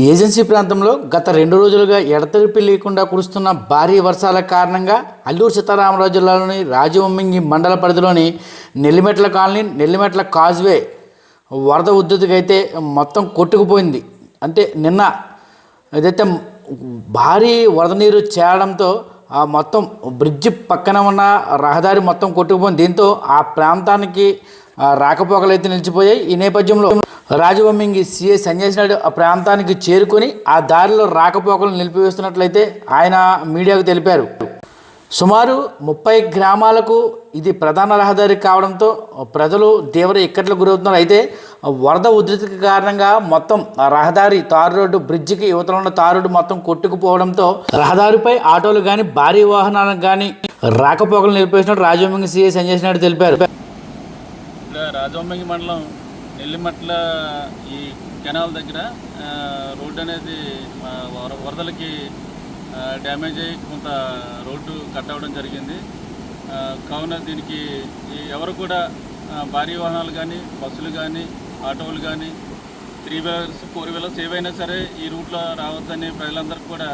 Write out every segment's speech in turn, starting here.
Agency ప్రాంతంలో గత రెండు రోజులుగా ఎడతెరిపి లేకుండా కురుస్తున్న భారీ వర్షాల కారణంగా అల్లూరు సీతారామరాజు జిల్లాలోని రాజవొమ్మింగి మండల పరిధిలోని నెల్లిమెట్ల కాలనీ నెల్లిమెట్ల కాజ్వే వరద ఉద్ధృతికి అయితే మొత్తం కొట్టుకుపోయింది. అంటే నిన్న ఏదైతే భారీ వరద నీరు చేరడంతో ఆ మొత్తం బ్రిడ్జ్ పక్కన ఉన్న రహదారి మొత్తం కొట్టుకుపోయింది. దీంతో ఆ ప్రాంతానికి రాకపోకలు అయితే నిలిచిపోయాయి. ఈ నేపథ్యంలో రాజవమ్మింగి సీఏ సంజయ్ నాయుడు ఆ ప్రాంతానికి చేరుకొని ఆ దారిలో రాకపోకలు నిలిపివేస్తున్నట్లయితే ఆయన మీడియాకు తెలిపారు. సుమారు ముప్పై గ్రామాలకు ఇది ప్రధాన రహదారి కావడంతో ప్రజలు తీవ్ర ఇక్కట్లకు గురవుతున్నారు. అయితే వరద ఉధృతికి కారణంగా మొత్తం ఆ రహదారి తారు రోడ్డు బ్రిడ్జికి యువతలో ఉన్న తారు రోడ్డు మొత్తం కొట్టుకుపోవడంతో రహదారిపై ఆటోలు కానీ భారీ వాహనాలకు కానీ రాకపోకలు నిలిపేసినట్టు రాజవొమ్మింగి సీఏ సంజయ్ నాయుడు తెలిపారు. రాజవమ్మింగి మండలం నెల్లిమట్ల ఈ కెనాల్ దగ్గర రోడ్డు అనేది వర- వరదలకి డ్యామేజ్ అయ్యి కొంత రోడ్డు కట్ అవ్వడం జరిగింది. కావున దీనికి ఎవరు కూడా భారీ వాహనాలు కానీ బస్సులు కానీ ఆటోలు కానీ త్రీ వీలర్స్ ఫోర్ వీలర్స్ ఏవైనా సరే ఈ రూట్లో రావద్దని ప్రజలందరికీ కూడా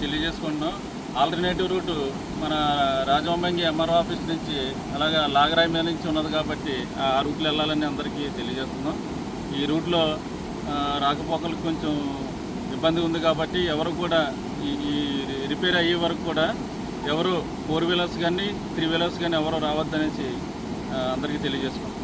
తెలియజేసుకుంటున్నాం ఆల్టర్నేటివ్ రూటు మన రాజవంబంగి ఎంఆర్ఓ ఆఫీస్ నుంచి అలాగే లాగరాయి మీద నుంచి ఉన్నది కాబట్టి ఆ రూట్లో వెళ్ళాలని అందరికీ తెలియజేస్తున్నాం. ఈ రూట్లో రాకపోకలు రాకపోకలకు కొంచెం ఇబ్బంది ఉంది కాబట్టి ఎవరు కూడా ఈ ఈ రిపేర్ అయ్యే వరకు కూడా ఎవరు ఫోర్ వీలర్స్ కానీ త్రీ వీలర్స్ కానీ ఎవరు రావద్దనేసి అందరికీ తెలియజేసుకున్నాం